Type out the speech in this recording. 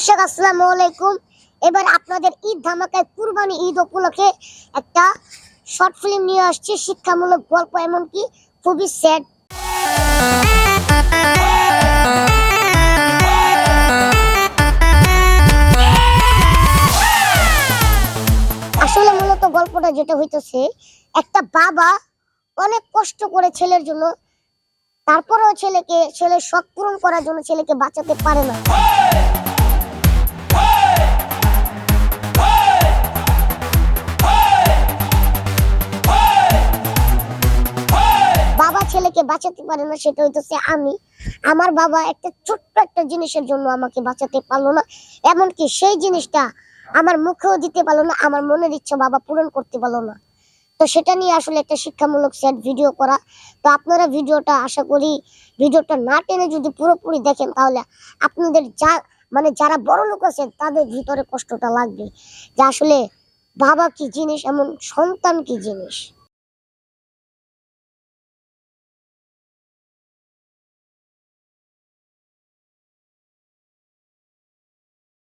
দর্শক, আসসালামু আলাইকুম। এবার আপনাদের ঈদ ধামাকায় কুরবানি ঈদ উপলক্ষে একটা শর্ট ফিল্ম নিয়ে আসছে। শিক্ষামূলক গল্প, এমনকি খুবই স্যাড আসলে মূলত গল্পটা যেটা হইতেছে, একটা বাবা অনেক কষ্ট করে ছেলের জন্য, তারপরেও ছেলেকে, ছেলের শখ পূরণ করার জন্য ছেলেকে বাঁচাতে পারে না। ছেলেকে বাঁচাতে পারে না, সেটা হইতেছে আমি। আমার বাবা একটা ছোট্ট একটা জিনিসের জন্য আমাকে বাঁচাতে পারল না। এমনকি সেই জিনিসটা আমার মুখেও দিতে পারল না, আমার মনের ইচ্ছা বাবা পূরণ করতে পারল না। তো সেটা নিয়ে আসলে একটা শিক্ষামূলক সেট ভিডিও করা। তো আপনারা ভিডিওটা আশা করি ভিডিওটা না টেনে যদি পুরোপুরি দেখেন, তাহলে আপনাদের যা মানে যারা বড় লোক আছেন, তাদের ভিতরে কষ্টটা লাগবে। যে আসলে বাবা কি জিনিস, এমন সন্তান কি জিনিস?